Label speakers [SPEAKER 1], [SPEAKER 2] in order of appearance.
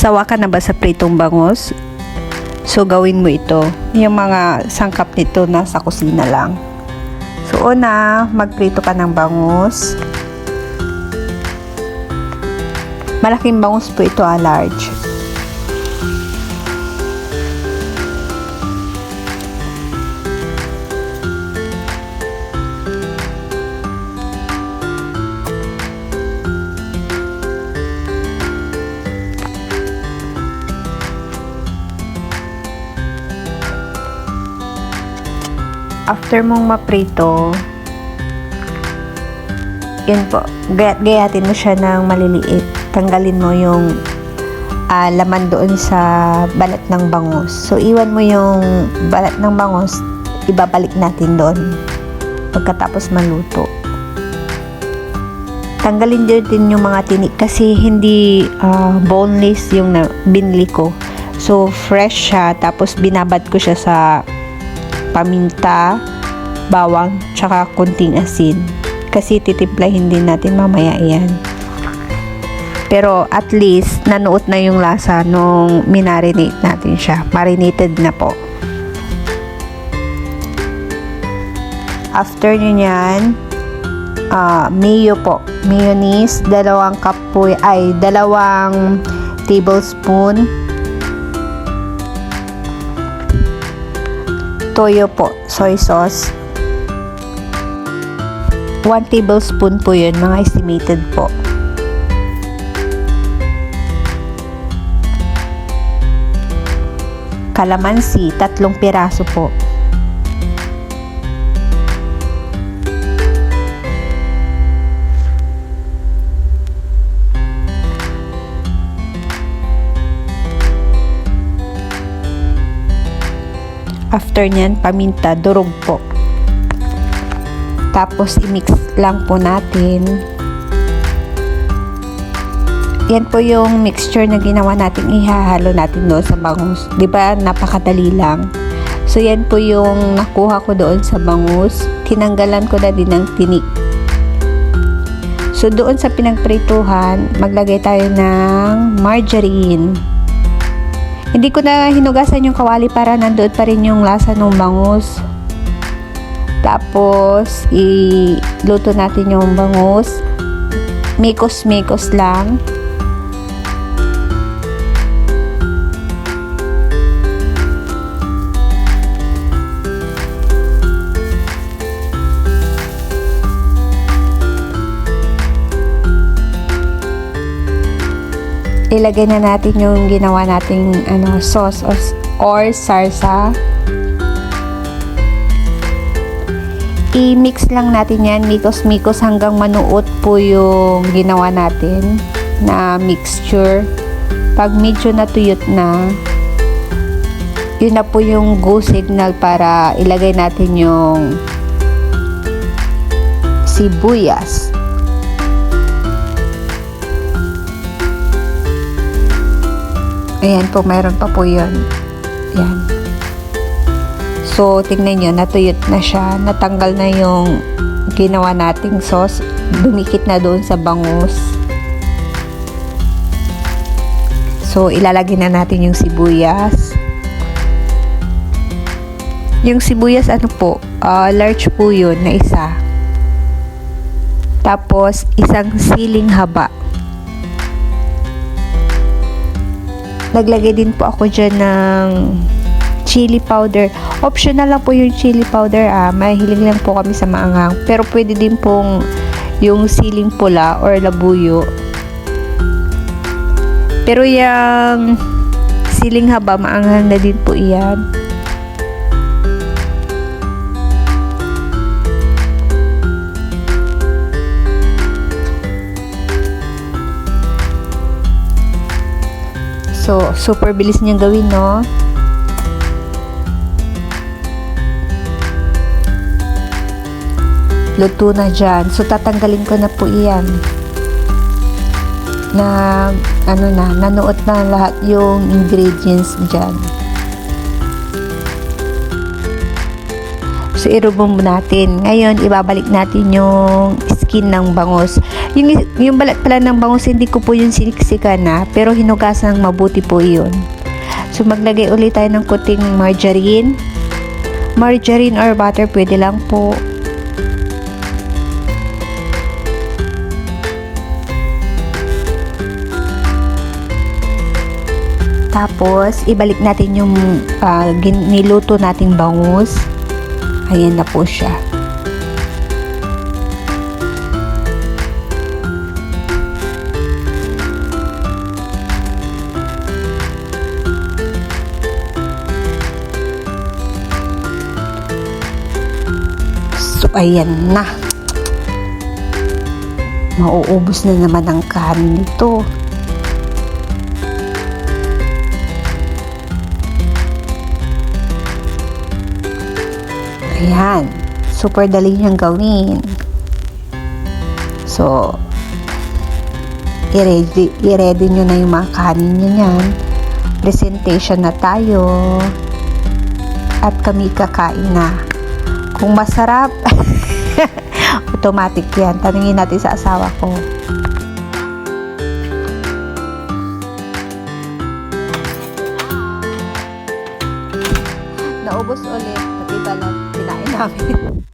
[SPEAKER 1] Sawa ka na ba sa pritong bangus? So, gawin mo ito. Yung mga sangkap nito nasa kusina lang. So, una, magprito ka ng bangus. Malaking bangus po ito, ah, large. After mong maprito, yun po, gayat gayatin mo siya ng maliliit. Tanggalin mo yung ah, laman doon sa balat ng bangus. So, iwan mo yung balat ng bangus, ibabalik natin doon pagkatapos maluto. Tanggalin din din yung mga tinik kasi hindi ah, boneless yung na, binili ko. So, fresh siya. Tapos, binabad ko siya sa paminta, bawang, tsaka kunting asin. Kasi titimplahin din natin mamaya yan. Pero at least, nanuot na yung lasa nung minarinate natin siya. Marinated na po. After nyo yan, ah mayo po. Mayonnaise, dalawang cup po, ay, dalawang tablespoon. Toyo po, soy sauce. 1 tablespoon po yun, mga estimated po. Kalamansi, tatlong piraso po. After nyan, paminta, durog po. Tapos, i-mix lang po natin. Yan po yung mixture na ginawa natin ihahalo natin doon sa bangus. ba Napakadali lang. So, yan po yung nakuha ko doon sa bangus. Tinanggalan ko na din ng tinik. So, doon sa pinagprituhan, maglagay tayo ng margarine. Hindi ko na hinugasan yung kawali para nandoon pa rin yung lasa ng bangus. Tapos, iluto natin yung bangus. Mikos-mikos lang. Ilagay na natin yung ginawa nating ano, sauce or, or sarsa. I-mix lang natin yan, mikos-mikos hanggang manuot po yung ginawa natin na mixture. Pag medyo natuyot na, yun na po yung go signal para ilagay natin yung sibuyas. Ayan po, mayroon pa po yun. Ayan. So, tingnan nyo, natuyot na siya. Natanggal na yung ginawa nating sauce. Dumikit na doon sa bangus. So, ilalagay na natin yung sibuyas. Yung sibuyas, ano po, ah, large po yun na isa. Tapos, isang siling haba. Naglagay din po ako dyan ng chili powder. Optional lang po yung chili powder. Ah. Mahilig lang po kami sa maanghang. Pero pwede din pong yung siling pula or labuyo. Pero yung siling haba, maanghang na din po iyan. So, super bilis niyang gawin, no? Luto na dyan. So, tatanggalin ko na po iyan. Na, ano na, nanuot na lahat yung ingredients dyan. So, irubong natin. Ngayon, ibabalik natin yung skin ng bangus. Yung, yung balat pala ng bangus, hindi ko po yung siniksikan na, pero hinugasan ng mabuti po yun. So, maglagay ulit tayo ng kuting margarine. Margarine or butter, pwede lang po. Tapos, ibalik natin yung ah, gin- niluto nating bangus. Ayan na po siya. So, ayan na. Mauubos na naman ang kanin nito. Ayan. Super dali niyang gawin. So, i-ready, i-ready nyo na yung mga kanin nyo yan. Presentation na tayo. At kami kakain na. Kung masarap, automatic yan. Tanungin natin sa asawa ko. Naubos ulit. Pati ba lang kinain namin.